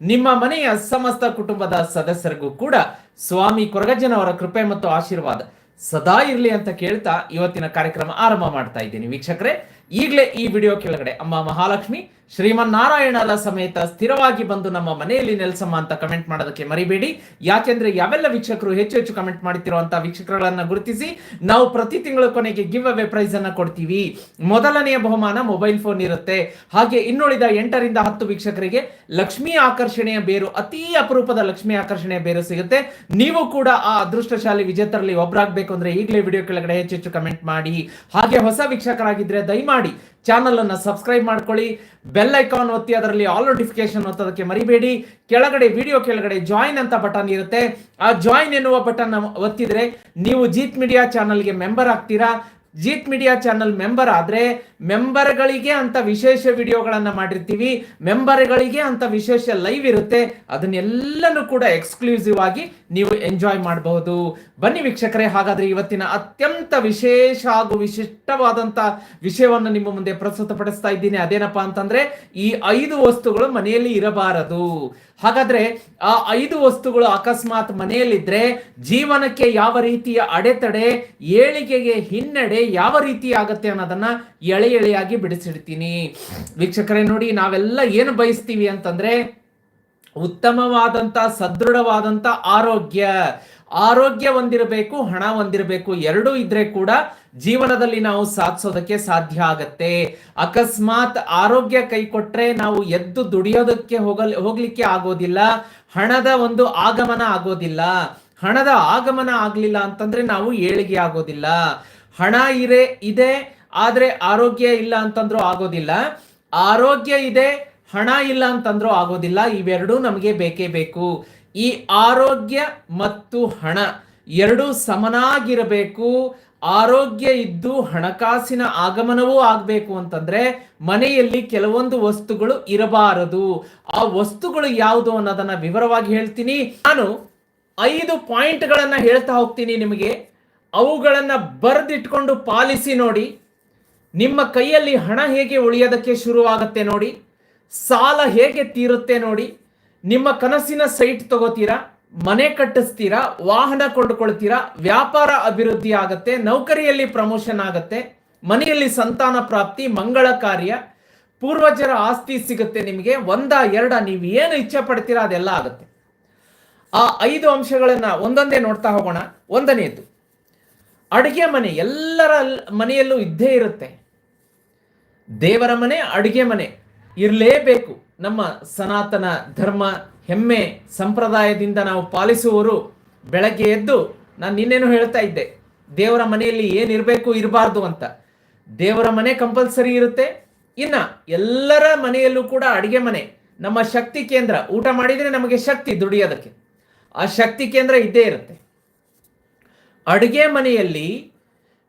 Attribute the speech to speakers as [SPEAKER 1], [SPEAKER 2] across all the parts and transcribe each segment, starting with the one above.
[SPEAKER 1] ನಿಮ್ಮ ಮನೆಯ ಸಮಸ್ತ ಕುಟುಂಬದ ಸದಸ್ಯರಿಗೂ ಕೂಡ ಸ್ವಾಮಿ ಕೊರಗಜ್ಜನವರ ಕೃಪೆ ಮತ್ತು ಆಶೀರ್ವಾದ ಸದಾ ಇರಲಿ ಅಂತ ಕೇಳ್ತಾ ಇವತ್ತಿನ ಕಾರ್ಯಕ್ರಮ ಆರಂಭ ಮಾಡ್ತಾ ಇದ್ದೀನಿ. ವೀಕ್ಷಕರೇ, ಈಗಲೇ ಈ ವಿಡಿಯೋ ಕೆಳಗಡೆ ಅಮ್ಮ ಮಹಾಲಕ್ಷ್ಮಿ ಶ್ರೀಮನ್ನಾರಾಯಣರ ಸಮೇತ ಸ್ಥಿರವಾಗಿ ಬಂದು ನಮ್ಮ ಮನೆಯಲ್ಲಿ ನೆಲೆಸಮ್ಮ ಅಂತ ಕಮೆಂಟ್ ಮಾಡೋದಕ್ಕೆ ಮರಿಬೇಡಿ. ಯಾಕೆಂದ್ರೆ ಯಾವೆಲ್ಲ ವೀಕ್ಷಕರು ಹೆಚ್ಚು ಹೆಚ್ಚು ಕಮೆಂಟ್ ಮಾಡ್ತಿರುವಂತಹ ವೀಕ್ಷಕರುಗಳನ್ನ ಗುರುತಿಸಿ ನಾವು ಪ್ರತಿ ತಿಂಗಳ ಕೊನೆಗೆ ಗಿವ್ ಅವೇ ಪ್ರೈಸ್ ಅನ್ನ ಕೊಡ್ತೀವಿ. ಮೊದಲನೆಯ ಬಹುಮಾನ ಮೊಬೈಲ್ ಫೋನ್ ಇರುತ್ತೆ. ಹಾಗೆ ಇನ್ನುಳಿದ ಎಂಟರಿಂದ ಹತ್ತು ವೀಕ್ಷಕರಿಗೆ ಲಕ್ಷ್ಮಿ ಆಕರ್ಷಣೆಯ ಬೇರು, ಅತಿ ಅಪರೂಪದ ಲಕ್ಷ್ಮಿ ಆಕರ್ಷಣೆಯ ಬೇರು ಸಿಗುತ್ತೆ. ನೀವು ಕೂಡ ಆ ಅದೃಷ್ಟಶಾಲಿ ವಿಜೇತರಲ್ಲಿ ಒಬ್ಬರಾಗಬೇಕು ಅಂದ್ರೆ ಈಗಲೇ ವಿಡಿಯೋ ಕೆಳಗಡೆ ಹೆಚ್ಚು ಹೆಚ್ಚು ಕಮೆಂಟ್ ಮಾಡಿ. ಹಾಗೆ ಹೊಸ ವೀಕ್ಷಕರಾಗಿದ್ರೆ ದಯಮಾಡಿ ಚಾನಲ್ ಅನ್ನು ಸಬ್ಸ್ಕ್ರೈಬ್ ಮಾಡ್ಕೊಳ್ಳಿ. ಬೆಲ್ ಐಕಾನ್ ಒತ್ತಿ ಅದರಲ್ಲಿ ಆಲ್ ನೋಟಿಫಿಕೇಶನ್ ಒತ್ತೋದಕ್ಕೆ ಮರಿಬೇಡಿ. ಕೆಳಗಡೆ ವಿಡಿಯೋ ಕೆಳಗಡೆ ಜಾಯಿನ್ ಅಂತ ಬಟನ್ ಇರುತ್ತೆ. ಆ ಜಾಯಿನ್ ಎನ್ನುವ ಬಟನ್ ಒತ್ತಿದ್ರೆ ನೀವು ಜೀತ್ ಮೀಡಿಯಾ ಚಾನಲ್ಗೆ ಮೆಂಬರ್ ಆಗ್ತೀರಾ? ಜೀತ್ ಮೀಡಿಯಾ ಚಾನಲ್ ಮೆಂಬರ್ ಆದರೆ ಮೆಂಬರ್ಗಳಿಗೆ ಅಂತ ವಿಶೇಷ ವಿಡಿಯೋಗಳನ್ನು ಮಾಡಿರ್ತೀವಿ, ಮೆಂಬರ್ಗಳಿಗೆ ಅಂತ ವಿಶೇಷ ಲೈವ್ ಇರುತ್ತೆ, ಅದನ್ನೆಲ್ಲನೂ ಕೂಡ ಎಕ್ಸ್ಕ್ಲೂಸಿವ್ ಆಗಿ ನೀವು ಎಂಜಾಯ್ ಮಾಡಬಹುದು. ಬನ್ನಿ ವೀಕ್ಷಕರೇ, ಹಾಗಾದ್ರೆ ಇವತ್ತಿನ ಅತ್ಯಂತ ವಿಶೇಷ ಹಾಗೂ ವಿಶಿಷ್ಟವಾದಂತ ವಿಷಯವನ್ನು ನಿಮ್ಮ ಮುಂದೆ ಪ್ರಸ್ತುತಪಡಿಸ್ತಾ ಇದ್ದೀನಿ. ಅದೇನಪ್ಪ ಅಂತಂದ್ರೆ, ಈ ಐದು ವಸ್ತುಗಳು ಮನೆಯಲ್ಲಿ ಇರಬಾರದು. ಹಾಗಾದ್ರೆ ಆ ಐದು ವಸ್ತುಗಳು ಅಕಸ್ಮಾತ್ ಮನೆಯಲ್ಲಿದ್ರೆ ಜೀವನಕ್ಕೆ ಯಾವ ರೀತಿಯ ಅಡೆತಡೆ, ಏಳಿಗೆಗೆ ಹಿನ್ನಡೆ ಯಾವ ರೀತಿ ಆಗತ್ತೆ ಅನ್ನೋದನ್ನ ಎಳೆ ಎಳೆಯಾಗಿ ಬಿಡಿಸಿಡ್ತೀನಿ. ವೀಕ್ಷಕರೇ, ನೋಡಿ, ನಾವೆಲ್ಲ ಏನು ಬಯಸ್ತೀವಿ ಅಂತಂದ್ರೆ ಉತ್ತಮವಾದಂತ, ಸದೃಢವಾದಂತ ಆರೋಗ್ಯ. ಆರೋಗ್ಯ ಹೊಂದಿರಬೇಕು, ಹಣ ಹೊಂದಿರಬೇಕು, ಎರಡೂ ಇದ್ರೆ ಕೂಡ ಜೀವನದಲ್ಲಿ ನಾವು ಸಾಧಿಸೋದಕ್ಕೆ ಸಾಧ್ಯ ಆಗತ್ತೆ. ಅಕಸ್ಮಾತ್ ಆರೋಗ್ಯ ಕೈ ಕೊಟ್ರೆ ನಾವು ಎದ್ದು ದುಡಿಯೋದಕ್ಕೆ ಹೋಗಲ್, ಹೋಗ್ಲಿಕ್ಕೆ ಆಗೋದಿಲ್ಲ, ಹಣದ ಒಂದು ಆಗಮನ ಆಗೋದಿಲ್ಲ. ಹಣದ ಆಗಮನ ಆಗ್ಲಿಲ್ಲ ಅಂತಂದ್ರೆ ನಾವು ಏಳಿಗೆ ಆಗೋದಿಲ್ಲ. ಹಣ ಇರೆ, ಇದೆ, ಆದ್ರೆ ಆರೋಗ್ಯ ಇಲ್ಲ ಅಂತಂದ್ರೂ ಆಗೋದಿಲ್ಲ. ಆರೋಗ್ಯ ಇದೆ, ಹಣ ಇಲ್ಲ ಅಂತಂದ್ರೂ ಆಗೋದಿಲ್ಲ. ಇವೆರಡೂ ನಮಗೆ ಬೇಕೇ ಬೇಕು. ಈ ಆರೋಗ್ಯ ಮತ್ತು ಹಣ ಎರಡೂ ಸಮನಾಗಿರಬೇಕು. ಆರೋಗ್ಯ ಇದ್ದು ಹಣಕಾಸಿನ ಆಗಮನವೂ ಆಗಬೇಕು ಅಂತಂದ್ರೆ ಮನೆಯಲ್ಲಿ ಕೆಲವೊಂದು ವಸ್ತುಗಳು ಇರಬಾರದು. ಆ ವಸ್ತುಗಳು ಯಾವುದು ಅನ್ನೋದನ್ನ ವಿವರವಾಗಿ ಹೇಳ್ತೀನಿ. ನಾನು ಐದು ಪಾಯಿಂಟ್ಗಳನ್ನ ಹೇಳ್ತಾ ಹೋಗ್ತೀನಿ ನಿಮಗೆ. ಅವುಗಳನ್ನ ಬರೆದಿಟ್ಕೊಂಡು ಪಾಲಿಸಿ ನೋಡಿ. ನಿಮ್ಮ ಕೈಯಲ್ಲಿ ಹಣ ಹೇಗೆ ಉಳಿಯೋದಕ್ಕೆ ಶುರುವಾಗುತ್ತೆ ನೋಡಿ. ಸಾಲ ಹೇಗೆ ತೀರುತ್ತೆ ನೋಡಿ. ನಿಮ್ಮ ಕನಸಿನ ಸೈಟ್ ತಗೋತೀರಾ? ಮನೆ ಕಟ್ಟಿಸ್ತೀರಾ? ವಾಹನ ಕೊಂಡುಕೊಳ್ತೀರಾ? ವ್ಯಾಪಾರ ಅಭಿವೃದ್ಧಿ ಆಗತ್ತೆ, ನೌಕರಿಯಲ್ಲಿ ಪ್ರಮೋಷನ್ ಆಗತ್ತೆ, ಮನೆಯಲ್ಲಿ ಸಂತಾನ ಪ್ರಾಪ್ತಿ ಮಂಗಳ ಕಾರ್ಯ, ಪೂರ್ವಜರ ಆಸ್ತಿ ಸಿಗುತ್ತೆ ನಿಮಗೆ, ಒಂದ, ಎರಡ, ನೀವು ಏನು ಇಚ್ಛೆ ಪಡ್ತೀರಾ ಅದೆಲ್ಲ ಆಗುತ್ತೆ. ಆ ಐದು ಅಂಶಗಳನ್ನ ಒಂದೊಂದೇ ನೋಡ್ತಾ ಹೋಗೋಣ. ಒಂದನೇದು, ಅಡುಗೆ ಮನೆ ಎಲ್ಲರ ಮನೆಯಲ್ಲೂ ಇದ್ದೇ ಇರುತ್ತೆ. ದೇವರ ಮನೆ, ಅಡುಗೆ ಮನೆ ಇರಲೇಬೇಕು. ನಮ್ಮ ಸನಾತನ ಧರ್ಮ ಹೆಮ್ಮೆ ಸಂಪ್ರದಾಯದಿಂದ ನಾವು ಪಾಲಿಸುವವರು ಬೆಳಗ್ಗೆ ಎದ್ದು ನಾನು ನಿನ್ನೇನು ಹೇಳ್ತಾ ಇದ್ದೆ, ದೇವರ ಮನೆಯಲ್ಲಿ ಏನಿರಬೇಕು ಇರಬಾರ್ದು ಅಂತ. ದೇವರ ಮನೆ ಕಂಪಲ್ಸರಿ ಇರುತ್ತೆ. ಇನ್ನ ಎಲ್ಲರ ಮನೆಯಲ್ಲೂ ಕೂಡ ಅಡಿಗೆ ಮನೆ, ನಮ್ಮ ಶಕ್ತಿ ಕೇಂದ್ರ, ಊಟ ಮಾಡಿದರೆ ನಮಗೆ ಶಕ್ತಿ ದುಡಿಯೋದಕ್ಕೆ. ಆ ಶಕ್ತಿ ಕೇಂದ್ರ ಇದ್ದೇ ಇರುತ್ತೆ. ಅಡುಗೆ ಮನೆಯಲ್ಲಿ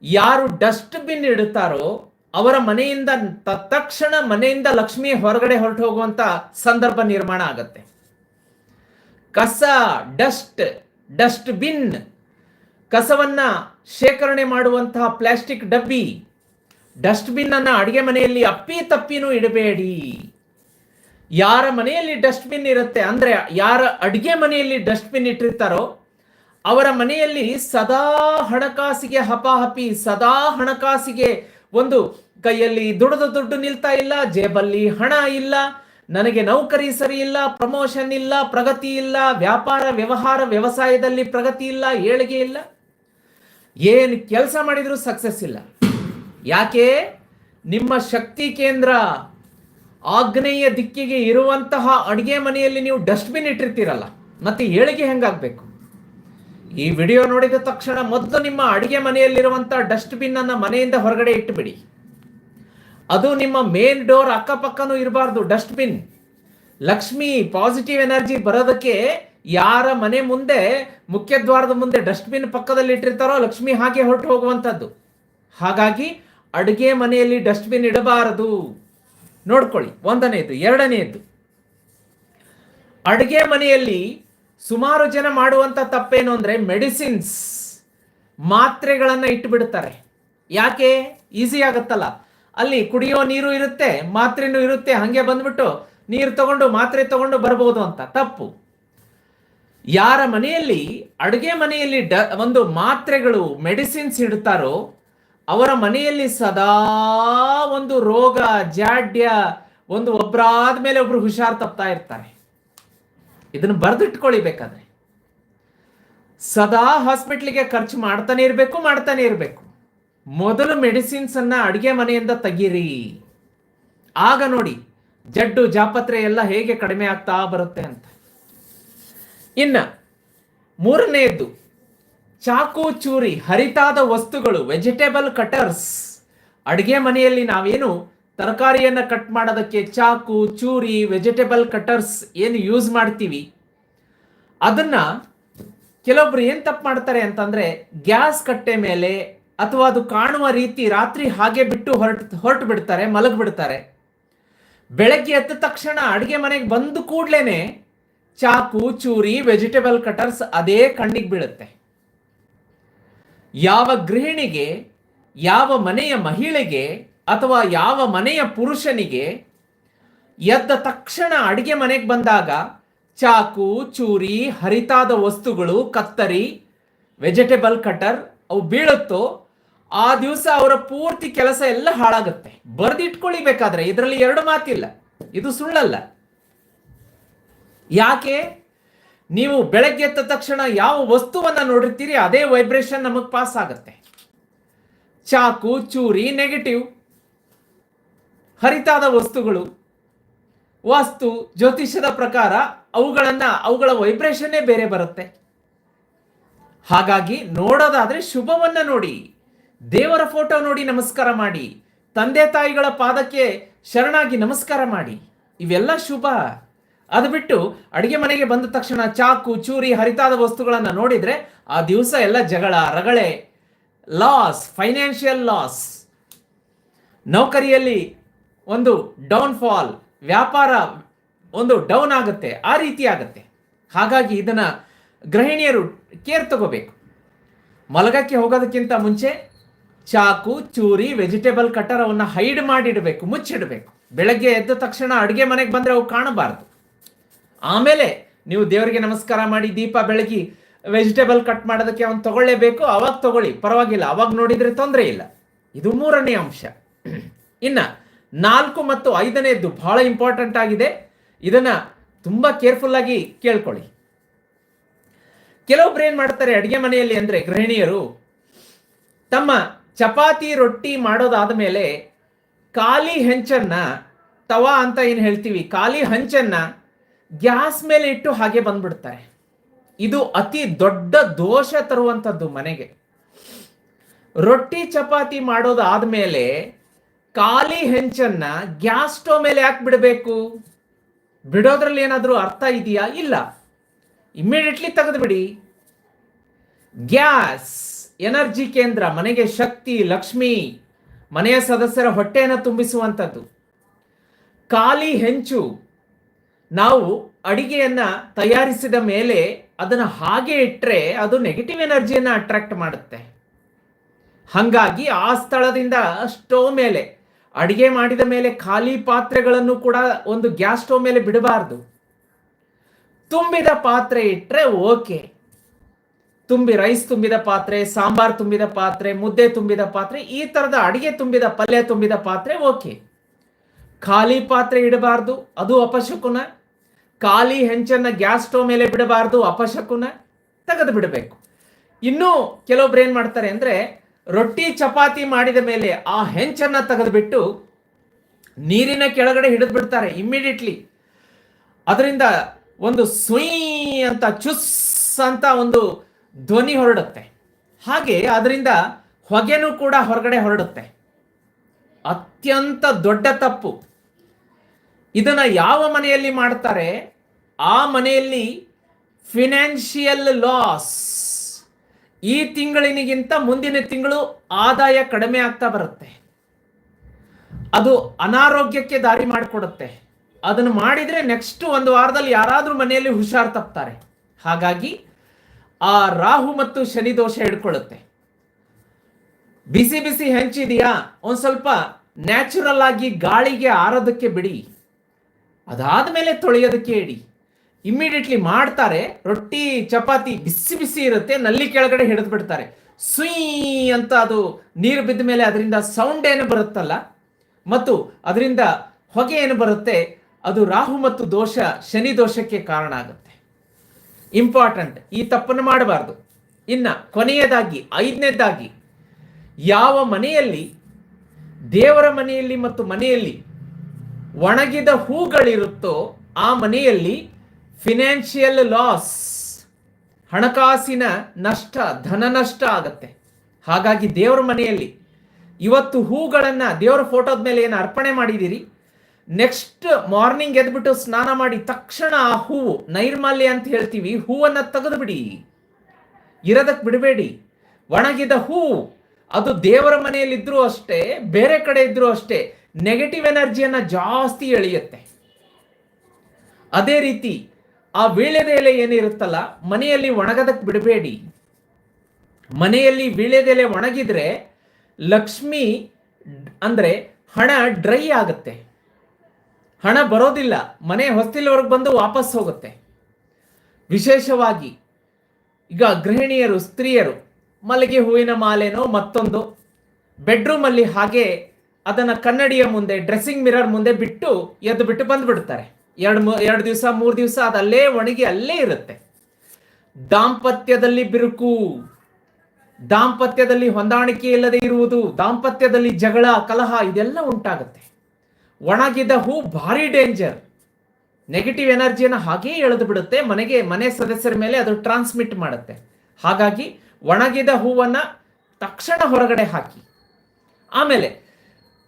[SPEAKER 1] ಯಾರು ಡಸ್ಟ್ಬಿನ್ ಇಡುತ್ತಾರೋ ಅವರ ಮನೆಯಿಂದ ತತ್ಕ್ಷಣ ಮನೆಯಿಂದ ಲಕ್ಷ್ಮಿ ಹೊರಗಡೆ ಹೊರಟು ಹೋಗುವಂತ ಸಂದರ್ಭ ನಿರ್ಮಾಣ ಆಗತ್ತೆ. ಕಸ, ಡಸ್ಟ್ ಡಸ್ಟ್ ಬಿನ್, ಕಸವನ್ನ ಶೇಖರಣೆ ಮಾಡುವಂತಹ ಪ್ಲಾಸ್ಟಿಕ್ ಡಬ್ಬಿ, ಡಸ್ಟ್ ಬಿನ್ ಅನ್ನ ಅಡಿಗೆ ಮನೆಯಲ್ಲಿ ಅಪ್ಪಿ ತಪ್ಪಿನೂ ಇಡಬೇಡಿ. ಯಾರ ಮನೆಯಲ್ಲಿ ಡಸ್ಟ್ ಬಿನ್ ಇರುತ್ತೆ ಅಂದ್ರೆ ಯಾರ ಅಡಿಗೆ ಮನೆಯಲ್ಲಿ ಡಸ್ಟ್ ಬಿನ್ ಇಟ್ಟಿರ್ತಾರೋ ಅವರ ಮನೆಯಲ್ಲಿ ಸದಾ ಹಣಕಾಸಿಗೆ ಹಪಾಹಪಿ, ಸದಾ ಹಣಕಾಸಿಗೆ ಒಂದು, ಕೈಯಲ್ಲಿ ದುಡಿದ ದುಡ್ಡು ನಿಲ್ತಾ ಇಲ್ಲ, ಜೇಬಲ್ಲಿ ಹಣ ಇಲ್ಲ, ನನಗೆ ನೌಕರಿ ಸರಿ ಇಲ್ಲ ಪ್ರಮೋಷನ್ ಇಲ್ಲ, ಪ್ರಗತಿ ಇಲ್ಲ, ವ್ಯಾಪಾರ, ವ್ಯವಹಾರ, ವ್ಯವಸಾಯದಲ್ಲಿ ಪ್ರಗತಿ ಇಲ್ಲ, ಏಳಿಗೆ ಇಲ್ಲ. ಏನು ಕೆಲಸ ಮಾಡಿದ್ರು ಸಕ್ಸಸ್ ಇಲ್ಲ. ಯಾಕೆ? ನಿಮ್ಮ ಶಕ್ತಿ ಕೇಂದ್ರ ಆಗ್ನೇಯ ದಿಕ್ಕಿಗೆ ಇರುವಂತಹ ಅಡುಗೆ ಮನೆಯಲ್ಲಿ ನೀವು ಡಸ್ಟ್ಬಿನ್ ಇಟ್ಟಿರ್ತೀರಲ್ಲ, ಮತ್ತೆ ಏಳಿಗೆ ಹೆಂಗಾಗಬೇಕು? ಈ ವಿಡಿಯೋ ನೋಡಿದ ತಕ್ಷಣ ಮೊದಲು ನಿಮ್ಮ ಅಡಿಗೆ ಮನೆಯಲ್ಲಿರುವಂತಹ ಡಸ್ಟ್ಬಿನ್ ಅನ್ನ ಮನೆಯಿಂದ ಹೊರಗಡೆ ಇಟ್ಟುಬಿಡಿ ಅದು ನಿಮ್ಮ ಮೇನ್ ಡೋರ್ ಅಕ್ಕಪಕ್ಕನೂ ಇರಬಾರ್ದು, ಡಸ್ಟ್ಬಿನ್. ಲಕ್ಷ್ಮಿ ಪಾಸಿಟಿವ್ ಎನರ್ಜಿ ಬರೋದಕ್ಕೆ ಯಾರ ಮನೆ ಮುಂದೆ ಮುಖ್ಯದ್ವಾರದ ಮುಂದೆ ಡಸ್ಟ್ಬಿನ್ ಪಕ್ಕದಲ್ಲಿ ಇಟ್ಟಿರ್ತಾರೋ ಲಕ್ಷ್ಮಿ ಹಾಗೆ ಹೊರಟು ಹೋಗುವಂಥದ್ದು. ಹಾಗಾಗಿ ಅಡುಗೆ ಮನೆಯಲ್ಲಿ ಡಸ್ಟ್ಬಿನ್ ಇಡಬಾರದು. ನೋಡ್ಕೊಳ್ಳಿ ಒಂದನೆಯದು ಎರಡನೆಯದ್ದು. ಅಡುಗೆ ಮನೆಯಲ್ಲಿ ಸುಮಾರು ಜನ ಮಾಡುವಂಥ ತಪ್ಪೇನು ಅಂದರೆ ಮೆಡಿಸಿನ್ಸ್ ಮಾತ್ರೆಗಳನ್ನು ಇಟ್ಟು ಬಿಡ್ತಾರೆ ಯಾಕೆ? ಈಸಿ ಆಗುತ್ತಲ್ಲ. ಅಲ್ಲಿ ಕುಡಿಯೋ ನೀರು ಇರುತ್ತೆ, ಮಾತ್ರೆನೂ ಇರುತ್ತೆ, ಹಾಗೆ ಬಂದ್ಬಿಟ್ಟು ನೀರು ತಗೊಂಡು, ಮಾತ್ರೆ ತಗೊಂಡು ಬರ್ಬೋದು ಅಂತ. ತಪ್ಪು. ಯಾರ ಮನೆಯಲ್ಲಿ, ಅಡುಗೆ ಮನೆಯಲ್ಲಿ ಡ, ಒಂದು ಮಾತ್ರೆಗಳು, ಮೆಡಿಸಿನ್ಸ್ ಇಡ್ತಾರೋ, ಅವರ ಮನೆಯಲ್ಲಿ ಸದಾ ಒಂದು ರೋಗ, ಜಾಡ್ಯ, ಒಂದು ಒಬ್ಬರಾದ ಮೇಲೆ ಒಬ್ರು ಹುಷಾರ್ ತಪ್ತಾ ಇರ್ತಾರೆ. ಇದನ್ನು ಬರೆದಿಟ್ಕೊಳ್ಳಿ ಬೇಕಾದ್ರೆ ಸದಾ ಹಾಸ್ಪಿಟ್ಲಿಗೆ ಖರ್ಚು ಮಾಡ್ತಾನೆ ಇರಬೇಕು ಮಾಡ್ತಾನೆ ಇರಬೇಕು. ಮೊದಲು ಮೆಡಿಸಿನ್ಸ್ ಅನ್ನ ಅಡುಗೆ ಮನೆಯಿಂದ ತೆಗೀರಿ. ಆಗ ನೋಡಿ ಜಡ್ಡು, ಜಾಪತ್ರೆ ಎಲ್ಲ ಹೇಗೆ ಕಡಿಮೆ ಆಗ್ತಾ ಬರುತ್ತೆ ಅಂತ. ಇನ್ನ ಮೂರನೆಯದ್ದು ಚಾಕು, ಚೂರಿ, ಹರಿತಾದ ವಸ್ತುಗಳು, ವೆಜಿಟೇಬಲ್ ಕಟರ್ಸ್. ಅಡುಗೆ ಮನೆಯಲ್ಲಿ ನಾವೇನು ತರಕಾರಿಯನ್ನು ಕಟ್ ಮಾಡೋದಕ್ಕೆ ಚಾಕು, ಚೂರಿ ವೆಜಿಟೇಬಲ್ ಕಟರ್ಸ್ ಏನು ಯೂಸ್ ಮಾಡ್ತೀವಿ. ಅದನ್ನ ಕೆಲವೊಬ್ರು ಏನು ತಪ್ಪು ಮಾಡ್ತಾರೆ ಅಂತಂದ್ರೆ ಗ್ಯಾಸ್ ಕಟ್ಟೆ ಮೇಲೆ ಅಥವಾ ಅದು ಕಾಣುವ ರೀತಿ ರಾತ್ರಿ ಹಾಗೆ ಬಿಟ್ಟು ಹೊರಟು ಹೊರಟು ಬಿಡ್ತಾರೆ ಮಲಗಿಬಿಡ್ತಾರೆ ಬೆಳಗ್ಗೆ ಎದ್ದ ತಕ್ಷಣ ಅಡುಗೆ ಮನೆಗೆ ಬಂದು ಕೂಡ್ಲೇನೆ ಚಾಕು, ಚೂರಿ ವೆಜಿಟೇಬಲ್ ಕಟರ್ಸ್ ಅದೇ ಕಣ್ಣಿಗೆ ಬೀಳುತ್ತೆ. ಯಾವ ಗೃಹಿಣಿಗೆ, ಯಾವ ಮನೆಯ ಮಹಿಳೆಗೆ ಅಥವಾ ಯಾವ ಮನೆಯ ಪುರುಷನಿಗೆ ಎದ್ದ ತಕ್ಷಣ ಅಡಿಗೆ ಮನೆಗೆ ಬಂದಾಗ ಚಾಕು, ಚೂರಿ, ಹರಿತಾದ ವಸ್ತುಗಳು, ಕತ್ತರಿ, ವೆಜಿಟೇಬಲ್ ಕಟರ್ ಅವು ಬೀಳುತ್ತೋ ಆ ದಿವಸ ಅವರ ಪೂರ್ತಿ ಕೆಲಸ ಎಲ್ಲ ಹಾಳಾಗುತ್ತೆ. ಬರೆದಿಟ್ಕೊಳ್ಳಿ ಬೇಕಾದ್ರೆ ಇದರಲ್ಲಿ ಎರಡು ಮಾತಿಲ್ಲ. ಇದು ಸುಳ್ಳಲ್ಲ. ಯಾಕೆ? ನೀವು ಬೆಳಗ್ಗೆ ಎದ್ದ ತಕ್ಷಣ ಯಾವ ವಸ್ತುವನ್ನ ನೋಡಿರ್ತೀರಿ, ಅದೇ ವೈಬ್ರೇಷನ್ ನಮಗೆ ಪಾಸ್ ಆಗುತ್ತೆ ಚಾಕು, ಚೂರಿ, ನೆಗೆಟಿವ್. ಹರಿತಾದ ವಸ್ತುಗಳು, ವಾಸ್ತು, ಜ್ಯೋತಿಷ್ಯದ ಪ್ರಕಾರ ಅವುಗಳನ್ನು, ಅವುಗಳ ವೈಬ್ರೇಷನ್ನೇ ಬೇರೆ ಬರುತ್ತೆ. ಹಾಗಾಗಿ ನೋಡೋದಾದ್ರೆ ಶುಭವನ್ನ ನೋಡಿ, ದೇವರ ಫೋಟೋ ನೋಡಿ ನಮಸ್ಕಾರ ಮಾಡಿ, ತಂದೆ ತಾಯಿಗಳ ಪಾದಕ್ಕೆ ಶರಣಾಗಿ ನಮಸ್ಕಾರ ಮಾಡಿ, ಇವೆಲ್ಲ ಶುಭ. ಅದು ಬಿಟ್ಟು ಅಡುಗೆ ಮನೆಗೆ ಬಂದ ತಕ್ಷಣ ಚಾಕು, ಚೂರಿ, ಹರಿತಾದ ವಸ್ತುಗಳನ್ನು ನೋಡಿದ್ರೆ ಆ ದಿವಸ ಎಲ್ಲ ಜಗಳ, ರಗಳೆ ಲಾಸ್ ಫೈನಾನ್ಷಿಯಲ್ ಲಾಸ್ ನೌಕರಿಯಲ್ಲಿ ಒಂದು ಡೌನ್ ಫಾಲ್ ವ್ಯಾಪಾರ ಒಂದು ಡೌನ್ ಆಗುತ್ತೆ, ಆ ರೀತಿ ಆಗುತ್ತೆ. ಹಾಗಾಗಿ ಇದನ್ನು ಗೃಹಿಣಿಯರು ಕೇರ್ ತಗೋಬೇಕು. ಮಲಗಕ್ಕೆ ಹೋಗೋದಕ್ಕಿಂತ ಮುಂಚೆ ಚಾಕು, ಚೂರಿ ವೆಜಿಟೇಬಲ್ ಕಟರ್ ಅವನ್ನ ಹೈಡ್ ಮಾಡಿಡಬೇಕು, ಮುಚ್ಚಿಡಬೇಕು. ಬೆಳಗ್ಗೆ ಎದ್ದ ತಕ್ಷಣ ಅಡುಗೆ ಮನೆಗೆ ಬಂದ್ರೆ ಅವು ಕಾಣಬಾರ್ದು. ಆಮೇಲೆ ನೀವು ದೇವರಿಗೆ ನಮಸ್ಕಾರ ಮಾಡಿ ದೀಪ ಬೆಳಗಿ ವೆಜಿಟೇಬಲ್ ಕಟ್ ಮಾಡೋದಕ್ಕೆ ಅವನು ತಗೊಳ್ಳೇಬೇಕು, ಅವಾಗ ತಗೊಳ್ಳಿ. ಪರವಾಗಿಲ್ಲ, ಅವಾಗ ನೋಡಿದ್ರೆ ತೊಂದರೆ ಇಲ್ಲ. ಇದು ಮೂರನೇ ಅಂಶ. ಇನ್ನ ನಾಲ್ಕು ಮತ್ತು ಐದನೇದ್ದು ಬಹಳ ಇಂಪಾರ್ಟೆಂಟ್ ಆಗಿದೆ. ಇದನ್ನ ತುಂಬಾ ಕೇರ್ಫುಲ್ ಆಗಿ ಕೇಳ್ಕೊಳ್ಳಿ. ಕೆಲವೊಬ್ರು ಏನ್ ಮಾಡ್ತಾರೆ ಅಡುಗೆ ಮನೆಯಲ್ಲಿ ಅಂದ್ರೆ ಗೃಹಿಣಿಯರು ತಮ್ಮ ಚಪಾತಿ, ರೊಟ್ಟಿ ಮಾಡೋದಾದ ಮೇಲೆ ಖಾಲಿ ಹೆಂಚನ್ನ, ತವಾ ಅಂತ ಏನು ಹೇಳ್ತೀವಿ, ಖಾಲಿ ಹಂಚನ್ನ ಗ್ಯಾಸ್ ಮೇಲೆ ಇಟ್ಟು ಹಾಗೆ ಬಂದ್ಬಿಡ್ತಾರೆ. ಇದು ಅತಿ ದೊಡ್ಡ ದೋಷ ತರುವಂಥದ್ದು ಮನೆಗೆ. ರೊಟ್ಟಿ, ಚಪಾತಿ ಮಾಡೋದಾದ್ಮೇಲೆ ಖಾಲಿ ಹೆಂಚನ್ನ ಗ್ಯಾಸ್ ಸ್ಟೋವ್ ಮೇಲೆ ಯಾಕೆ ಬಿಡಬೇಕು? ಬಿಡೋದ್ರಲ್ಲಿ ಏನಾದರೂ ಅರ್ಥ ಇದೆಯಾ? ಇಲ್ಲ. ಇಮ್ಮಿಡಿಯೇಟ್ಲಿ ತೆಗೆದುಬಿಡಿ. ಗ್ಯಾಸ್, ಎನರ್ಜಿ ಕೇಂದ್ರ, ಮನೆಗೆ ಶಕ್ತಿ, ಲಕ್ಷ್ಮಿ, ಮನೆಯ ಸದಸ್ಯರ ಹೊಟ್ಟೆಯನ್ನು ತುಂಬಿಸುವಂಥದ್ದು. ಖಾಲಿ ಹೆಂಚು. ನಾವು ಅಡಿಗೆಯನ್ನು ತಯಾರಿಸಿದ ಮೇಲೆ ಅದನ್ನು ಹಾಗೆ ಇಟ್ಟರೆ ಅದು ನೆಗೆಟಿವ್ ಎನರ್ಜಿಯನ್ನು ಅಟ್ರಾಕ್ಟ್ ಮಾಡುತ್ತೆ. ಹಾಗಾಗಿ ಆ ಸ್ಥಳದಿಂದ ಸ್ಟೋವ್ ಮೇಲೆ ಅಡಿಗೆ ಮಾಡಿದ ಮೇಲೆ ಖಾಲಿ ಪಾತ್ರೆಗಳನ್ನು ಕೂಡ ಒಂದು ಗ್ಯಾಸ್ ಸ್ಟೋವ್ ಮೇಲೆ ಬಿಡಬಾರ್ದು. ತುಂಬಿದ ಪಾತ್ರೆ ಇಟ್ಟರೆ ಓಕೆ. ತುಂಬಿ ರೈಸ್ ತುಂಬಿದ ಪಾತ್ರೆ, ಸಾಂಬಾರ್ ತುಂಬಿದ ಪಾತ್ರೆ, ಮುದ್ದೆ ತುಂಬಿದ ಪಾತ್ರೆ, ಈ ತರದ ಅಡಿಗೆ ತುಂಬಿದ ಪಲ್ಯ ತುಂಬಿದ ಪಾತ್ರೆ ಓಕೆ. ಖಾಲಿ ಪಾತ್ರೆ ಇಡಬಾರ್ದು, ಅದು ಅಪಶಕುನ. ಖಾಲಿ ಹೆಂಚನ್ನ ಗ್ಯಾಸ್ ಸ್ಟೋವ್ ಮೇಲೆ ಬಿಡಬಾರ್ದು, ಅಪಶಕುನ. ತೆಗೆದು ಬಿಡಬೇಕು. ಇನ್ನೂ ಕೆಲವೊಬ್ರು ಏನ್ ಮಾಡ್ತಾರೆ ಅಂದ್ರೆ ರೊಟ್ಟಿ ಚಪಾತಿ ಮಾಡಿದ ಮೇಲೆ ಆ ಹೆಂಚನ್ನು ತೆಗೆದುಬಿಟ್ಟು ನೀರಿನ ಕೆಳಗಡೆ ಹಿಡಿದು ಬಿಡ್ತಾರೆ ಇಮ್ಮಿಡಿಯೇಟ್ಲಿ ಅದರಿಂದ ಒಂದು ಸುಯಿ ಅಂತ, ಚುಸ್ ಅಂತ ಒಂದು ಧ್ವನಿ ಹೊರಡುತ್ತೆ. ಹಾಗೆ ಅದರಿಂದ ಹೊಗೆನೂ ಕೂಡ ಹೊರಗಡೆ ಹೊರಡುತ್ತೆ. ಅತ್ಯಂತ ದೊಡ್ಡ ತಪ್ಪು. ಇದನ್ನು ಯಾವ ಮನೆಯಲ್ಲಿ ಮಾಡ್ತಾರೆ? ಆ ಮನೆಯಲ್ಲಿ ಫಿನಾನ್ಷಿಯಲ್ ಲಾಸ್ ಈ ತಿಂಗಳಿನಿಗಿಂತ ಮುಂದಿನ ತಿಂಗಳು ಆದಾಯ ಕಡಿಮೆ ಆಗ್ತಾ ಬರುತ್ತೆ. ಅದು ಅನಾರೋಗ್ಯಕ್ಕೆ ದಾರಿ ಮಾಡಿಕೊಡುತ್ತೆ. ಅದನ್ನು ಮಾಡಿದ್ರೆ ನೆಕ್ಸ್ಟ್ ಒಂದು ವಾರದಲ್ಲಿ ಯಾರಾದರೂ ಮನೆಯಲ್ಲಿ ಹುಷಾರ್ ತಪ್ತಾರೆ. ಹಾಗಾಗಿ ಆ ರಾಹು ಮತ್ತು ಶನಿ ದೋಷ ಹಿಡ್ಕೊಳ್ಳುತ್ತೆ. ಬಿಸಿ ಬಿಸಿ ಹೆಂಚಿದೆಯಾ? ಒಂದು ಸ್ವಲ್ಪ ನ್ಯಾಚುರಲ್ ಆಗಿ ಗಾಳಿಗೆ ಆರೋದಕ್ಕೆ ಬಿಡಿ. ಅದಾದ ಮೇಲೆ ತೊಳೆಯೋದಕ್ಕೆ ಇಡಿ. ಇಮ್ಮಿಡಿಯೇಟ್ಲಿ ಮಾಡ್ತಾರೆ, ರೊಟ್ಟಿ, ಚಪಾತಿ ಬಿಸಿ ಬಿಸಿ ಇರುತ್ತೆ, ನಲ್ಲಿ ಕೆಳಗಡೆ ಹಿಡಿದು ಬಿಡ್ತಾರೆ. ಸುಯ್ ಅಂತ ಅದು ನೀರು ಬಿದ್ದ ಮೇಲೆ ಅದರಿಂದ ಸೌಂಡ್ ಏನು ಬರುತ್ತಲ್ಲ? ಮತ್ತು ಅದರಿಂದ ಹೊಗೆ ಏನು ಬರುತ್ತೆ? ಅದು ರಾಹು ಮತ್ತು ದೋಷ, ಶನಿ ದೋಷಕ್ಕೆ ಕಾರಣ ಆಗುತ್ತೆ. ಇಂಪಾರ್ಟೆಂಟ್ ಈ ತಪ್ಪನ್ನು ಮಾಡಬಾರ್ದು. ಇನ್ನು ಕೊನೆಯದಾಗಿ, ಐದನೇದಾಗಿ, ಯಾವ ಮನೆಯಲ್ಲಿ, ದೇವರ ಮನೆಯಲ್ಲಿ ಮತ್ತು ಮನೆಯಲ್ಲಿ ಒಣಗಿದ ಹೂಗಳಿರುತ್ತೋ, ಆ ಮನೆಯಲ್ಲಿ ಫಿನಾನ್ಷಿಯಲ್ ಲಾಸ್ ಹಣಕಾಸಿನ ನಷ್ಟ, ಧನ ನಷ್ಟ ಆಗತ್ತೆ. ಹಾಗಾಗಿ ದೇವರ ಮನೆಯಲ್ಲಿ ಇವತ್ತು ಹೂಗಳನ್ನು ದೇವರ ಫೋಟೋದ ಮೇಲೆ ಏನು ಅರ್ಪಣೆ ಮಾಡಿದ್ದೀರಿ ನೆಕ್ಸ್ಟ್ ಮಾರ್ನಿಂಗ್ ಎದ್ಬಿಟ್ಟು ಸ್ನಾನ ಮಾಡಿ ತಕ್ಷಣ ಆ ಹೂವು, ನೈರ್ಮಲ್ಯ ಅಂತ ಹೇಳ್ತೀವಿ, ಹೂವನ್ನ ತೆಗೆದು ಬಿಡಿ ಇರೋದಕ್ಕೆ ಬಿಡಬೇಡಿ. ಒಣಗಿದ ಹೂವು, ಅದು ದೇವರ ಮನೆಯಲ್ಲಿದ್ದರೂ ಅಷ್ಟೇ, ಬೇರೆ ಕಡೆ ಇದ್ದರೂ ಅಷ್ಟೇ ನೆಗೆಟಿವ್ ಎನರ್ಜಿಯನ್ನ ಜಾಸ್ತಿ ಎಳೆಯುತ್ತೆ. ಅದೇ ರೀತಿ ಆ ವೀಳ್ಯದ ಎಲೆ ಏನಿರುತ್ತಲ್ಲ, ಮನೆಯಲ್ಲಿ ಒಣಗದಕ್ಕೆ ಬಿಡಬೇಡಿ. ಮನೆಯಲ್ಲಿ ವೀಳ್ಯದೆಲೆ ಒಣಗಿದ್ರೆ ಲಕ್ಷ್ಮಿ ಅಂದರೆ ಹಣ ಡ್ರೈ ಆಗುತ್ತೆ. ಹಣ ಬರೋದಿಲ್ಲ, ಮನೆ ಹೊಸ್ತಿಲ್ವರೆಗೆ ಬಂದು ವಾಪಸ್ ಹೋಗುತ್ತೆ. ವಿಶೇಷವಾಗಿ ಈಗ ಗೃಹಿಣಿಯರು, ಸ್ತ್ರೀಯರು, ಮಲ್ಲಿಗೆ ಹೂವಿನ ಮಾಲೆನೋ ಮತ್ತೊಂದು ಬೆಡ್ರೂಮಲ್ಲಿ ಹಾಗೆ ಅದನ್ನು ಕನ್ನಡಿಯ ಮುಂದೆ ಡ್ರೆಸ್ಸಿಂಗ್ ಮಿರರ್ ಮುಂದೆ ಬಿಟ್ಟು ಎದ್ದು ಬಿಟ್ಟು ಬಂದ್ಬಿಡ್ತಾರೆ. ಎರಡು ಎರಡು ದಿವಸ, ಮೂರು ದಿವಸ ಅದು ಅಲ್ಲೇ ಒಣಗಿ ಅಲ್ಲೇ ಇರುತ್ತೆ. ದಾಂಪತ್ಯದಲ್ಲಿ ಬಿರುಕು, ದಾಂಪತ್ಯದಲ್ಲಿ ಹೊಂದಾಣಿಕೆ ಇಲ್ಲದೆ ಇರುವುದು, ದಾಂಪತ್ಯದಲ್ಲಿ ಜಗಳ, ಕಲಹ ಇದೆಲ್ಲ ಉಂಟಾಗುತ್ತೆ. ಒಣಗಿದ ಹೂ ಭಾರಿ ಡೇಂಜರ್ ನೆಗೆಟಿವ್ ಎನರ್ಜಿಯನ್ನು ಹಾಗೇ ಎಳೆದು ಬಿಡುತ್ತೆ, ಮನೆಗೆ, ಮನೆ ಸದಸ್ಯರ ಮೇಲೆ ಅದು ಟ್ರಾನ್ಸ್ಮಿಟ್ ಮಾಡುತ್ತೆ. ಹಾಗಾಗಿ ಒಣಗಿದ ಹೂವನ್ನು ತಕ್ಷಣ ಹೊರಗಡೆ ಹಾಕಿ. ಆಮೇಲೆ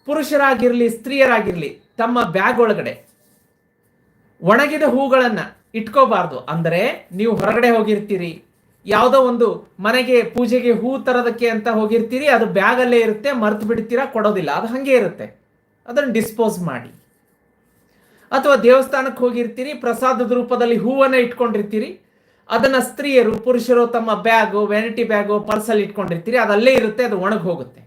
[SPEAKER 1] ಪುರುಷರಾಗಿರಲಿ, ಸ್ತ್ರೀಯರಾಗಿರಲಿ, ತಮ್ಮ ಬ್ಯಾಗ್ ಒಳಗಡೆ ಒಣಗಿದ ಹೂಗಳನ್ನು ಇಟ್ಕೋಬಾರ್ದು. ಅಂದರೆ ನೀವು ಹೊರಗಡೆ ಹೋಗಿರ್ತೀರಿ. ಯಾವುದೋ ಒಂದು ಮನೆಗೆ ಪೂಜೆಗೆ ಹೂ ತರೋದಕ್ಕೆ ಅಂತ ಹೋಗಿರ್ತೀರಿ. ಅದು ಬ್ಯಾಗಲ್ಲೇ ಇರುತ್ತೆ, ಮರ್ತು ಬಿಡ್ತೀರಾ, ಕೊಡೋದಿಲ್ಲ. ಅದು ಹಾಗೆ ಇರುತ್ತೆ. ಅದನ್ನು ಡಿಸ್ಪೋಸ್ ಮಾಡಿ. ಅಥವಾ ದೇವಸ್ಥಾನಕ್ಕೆ ಹೋಗಿರ್ತೀರಿ ಪ್ರಸಾದದ ರೂಪದಲ್ಲಿ ಹೂವನ್ನು ಇಟ್ಕೊಂಡಿರ್ತೀರಿ. ಅದನ್ನು ಸ್ತ್ರೀಯರು, ಪುರುಷರು ತಮ್ಮ ಬ್ಯಾಗು ವ್ಯಾನಿಟಿ ಬ್ಯಾಗು ಪರ್ಸಲ್ಲಿ ಇಟ್ಕೊಂಡಿರ್ತೀರಿ. ಅದಲ್ಲೇ ಇರುತ್ತೆ, ಅದು ಒಣಗಿ ಹೋಗುತ್ತೆ.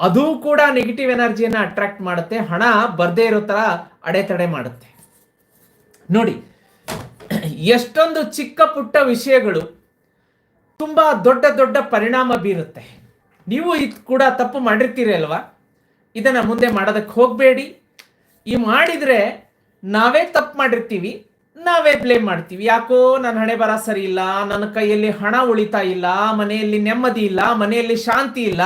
[SPEAKER 1] ಅದು ಕೂಡ ನೆಗೆಟಿವ್ ಎನರ್ಜಿಯನ್ನು ಅಟ್ರಾಕ್ಟ್ ಮಾಡುತ್ತೆ. ಹಣ ಬರದೇ ಇರೋ ಥರ ಅಡೆತಡೆ ಮಾಡುತ್ತೆ. ನೋಡಿ, ಎಷ್ಟೊಂದು ಚಿಕ್ಕ ಪುಟ್ಟ ವಿಷಯಗಳು ತುಂಬ ದೊಡ್ಡ ದೊಡ್ಡ ಪರಿಣಾಮ ಬೀರುತ್ತೆ. ನೀವು ಇದು ಕೂಡ ತಪ್ಪು ಮಾಡಿರ್ತೀರಿ ಅಲ್ವಾ? ಇದನ್ನು ಮುಂದೆ ಮಾಡೋದಕ್ಕೆ ಹೋಗಬೇಡಿ. ಈ ಮಾಡಿದರೆ ನಾವೇ ತಪ್ಪು ಮಾಡಿರ್ತೀವಿ, ನಾವೇ ಬ್ಲೇಮ್ ಮಾಡ್ತೀವಿ. ಯಾಕೋ ನನ್ನ ಹಣೆ ಬರ ಸರಿ ಇಲ್ಲ, ನನ್ನ ಕೈಯಲ್ಲಿ ಹಣ ಉಳಿತಾ ಇಲ್ಲ, ಮನೆಯಲ್ಲಿ ನೆಮ್ಮದಿ ಇಲ್ಲ, ಮನೆಯಲ್ಲಿ ಶಾಂತಿ ಇಲ್ಲ,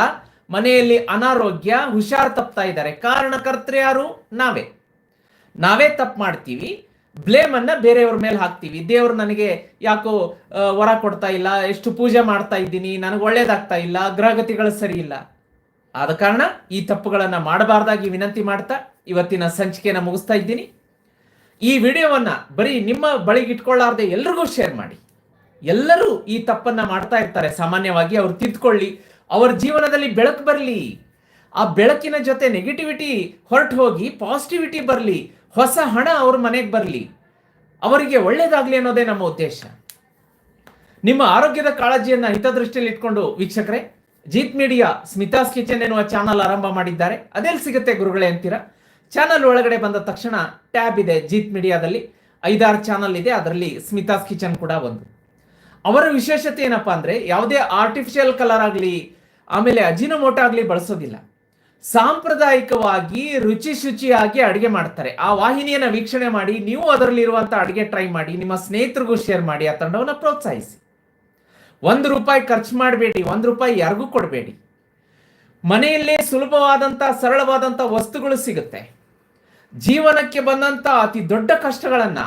[SPEAKER 1] ಮನೆಯಲ್ಲಿ ಅನಾರೋಗ್ಯ, ಹುಷಾರ್ ತಪ್ತಾ ಇದ್ದಾರೆ. ಕಾರಣಕರ್ತರು ಯಾರು? ನಾವೇ. ನಾವೇ ತಪ್ಪು ಮಾಡ್ತೀವಿ. ಬ್ಲೇಮ್ ಅನ್ನ ಬೇರೆಯವ್ರ ಮೇಲೆ ಹಾಕ್ತೀವಿ. ದೇವ್ರು ನನಗೆ ಯಾಕೋ ವರ ಕೊಡ್ತಾ ಇಲ್ಲ, ಎಷ್ಟು ಪೂಜೆ ಮಾಡ್ತಾ ಇದ್ದೀನಿ, ನನಗೆ ಒಳ್ಳೇದಾಗ್ತಾ ಇಲ್ಲ ಗ್ರಹಗತಿಗಳು ಸರಿ ಇಲ್ಲ. ಆದ ಕಾರಣ ಈ ತಪ್ಪುಗಳನ್ನ ಮಾಡಬಾರ್ದಾಗಿ ವಿನಂತಿ ಮಾಡ್ತಾ ಇವತ್ತಿನ ಸಂಚಿಕೆನ ಮುಗಿಸ್ತಾ ಇದ್ದೀನಿ. ಈ ವಿಡಿಯೋವನ್ನ ಬರೀ ನಿಮ್ಮ ಬಳಿಗೆ ಇಟ್ಕೊಳ್ಳಾರ್ದೆ ಎಲ್ರಿಗೂ ಶೇರ್ ಮಾಡಿ. ಎಲ್ಲರೂ ಈ ತಪ್ಪನ್ನ ಮಾಡ್ತಾ ಇರ್ತಾರೆ. ಸಾಮಾನ್ಯವಾಗಿ ಅವ್ರು ತಿದ್ಕೊಳ್ಳಿ, ಅವ್ರ ಜೀವನದಲ್ಲಿ ಬೆಳಕು ಬರಲಿ. ಆ ಬೆಳಕಿನ ಜೊತೆ ನೆಗೆಟಿವಿಟಿ ಹೊರಟು ಹೋಗಿ ಪಾಸಿಟಿವಿಟಿ ಬರಲಿ. ಹೊಸ ಹಣ ಅವ್ರ ಮನೆಗೆ ಬರಲಿ. ಅವರಿಗೆ ಒಳ್ಳೇದಾಗಲಿ ಅನ್ನೋದೇ ನಮ್ಮ ಉದ್ದೇಶ. ನಿಮ್ಮ ಆರೋಗ್ಯದ ಕಾಳಜಿಯನ್ನ ಹಿತದೃಷ್ಟಿಯಲ್ಲಿ ಇಟ್ಕೊಂಡು ವೀಕ್ಷಕರೇ, ಜೀತ್ ಮೀಡಿಯಾ ಸ್ಮಿತಾಸ್ ಕಿಚನ್ ಎನ್ನುವ ಚಾನಲ್ ಆರಂಭ ಮಾಡಿದ್ದಾರೆ. ಅದೆಲ್ಲಿ ಸಿಗುತ್ತೆ ಗುರುಗಳೇ ಅಂತೀರಾ? ಚಾನಲ್ ಒಳಗಡೆ ಬಂದ ತಕ್ಷಣ ಟ್ಯಾಬ್ ಇದೆ ಜೀತ್ ಮೀಡಿಯಾದಲ್ಲಿ. ಐದಾರು ಚಾನಲ್ ಇದೆ, ಅದರಲ್ಲಿ ಸ್ಮಿತಾಸ್ ಕಿಚನ್ ಕೂಡ ಒಂದು. ಅವರ ವಿಶೇಷತೆ ಏನಪ್ಪಾ ಅಂದ್ರೆ, ಯಾವುದೇ ಆರ್ಟಿಫಿಷಿಯಲ್ ಕಲರ್ ಆಗಲಿ, ಆಮೇಲೆ ಅಜಿನಮೋಟ ಆಗಲಿ ಬಳಸೋದಿಲ್ಲ. ಸಾಂಪ್ರದಾಯಿಕವಾಗಿ, ರುಚಿ ಶುಚಿಯಾಗಿ ಅಡಿಗೆ ಮಾಡ್ತಾರೆ. ಆ ವಾಹಿನಿಯನ್ನ ವೀಕ್ಷಣೆ ಮಾಡಿ, ನೀವು ಅದರಲ್ಲಿರುವಂಥ ಅಡಿಗೆ ಟ್ರೈ ಮಾಡಿ, ನಿಮ್ಮ ಸ್ನೇಹಿತರಿಗೂ ಶೇರ್ ಮಾಡಿ, ಆ ತಂಡವನ್ನು ಪ್ರೋತ್ಸಾಹಿಸಿ. ಒಂದು ರೂಪಾಯಿ ಖರ್ಚು ಮಾಡಬೇಡಿ, ಒಂದು ರೂಪಾಯಿ ಯಾರಿಗೂ ಕೊಡಬೇಡಿ. ಮನೆಯಲ್ಲೇ ಸುಲಭವಾದಂಥ ಸರಳವಾದಂಥ ವಸ್ತುಗಳು ಸಿಗುತ್ತೆ. ಜೀವನಕ್ಕೆ ಬಂದಂತ ಅತಿ ದೊಡ್ಡ ಕಷ್ಟಗಳನ್ನ,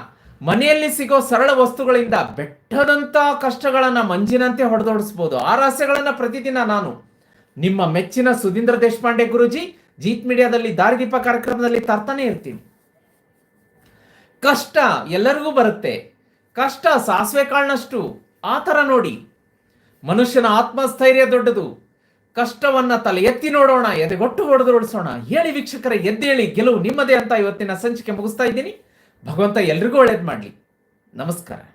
[SPEAKER 1] ಮನೆಯಲ್ಲಿ ಸಿಗೋ ಸರಳ ವಸ್ತುಗಳಿಂದ ಬೆಟ್ಟದಂತ ಕಷ್ಟಗಳನ್ನ ಮಂಜಿನಂತೆ ಹೊಡೆದೋಡಿಸ್ಬೋದು. ಆ ರಹಸ್ಯಗಳನ್ನು ಪ್ರತಿದಿನ ನಾನು ನಿಮ್ಮ ಮೆಚ್ಚಿನ ಸುಧೀಂದ್ರ ದೇಶಪಾಂಡೆ ಗುರುಜಿ, ಜೀತ್ ಮೀಡಿಯಾದಲ್ಲಿ ದಾರಿದೀಪ ಕಾರ್ಯಕ್ರಮದಲ್ಲಿ ತರ್ತಾನೆ ಇರ್ತೀನಿ. ಕಷ್ಟ ಎಲ್ಲರಿಗೂ ಬರುತ್ತೆ. ಕಷ್ಟ ಸಾಸಿವೆ ಕಾಳಿನಷ್ಟು, ಆ ಥರ ನೋಡಿ. ಮನುಷ್ಯನ ಆತ್ಮಸ್ಥೈರ್ಯ ದೊಡ್ಡದು. ಕಷ್ಟವನ್ನ ತಲೆ ಎತ್ತಿ ನೋಡೋಣ ಎದೆಗೊಟ್ಟು ಹೊಡೆದು ಓಡಿಸೋಣ. ಹೇಳಿ ವೀಕ್ಷಕರ, ಎದ್ದೇಳಿ ಗೆಲುವು ನಿಮ್ಮದೇ ಅಂತ ಇವತ್ತಿನ ಸಂಚಿಕೆ ಮುಗಿಸ್ತಾ ಇದ್ದೀನಿ. ಭಗವಂತ ಎಲ್ರಿಗೂ ಒಳ್ಳೇದು ಮಾಡಲಿ. ನಮಸ್ಕಾರ.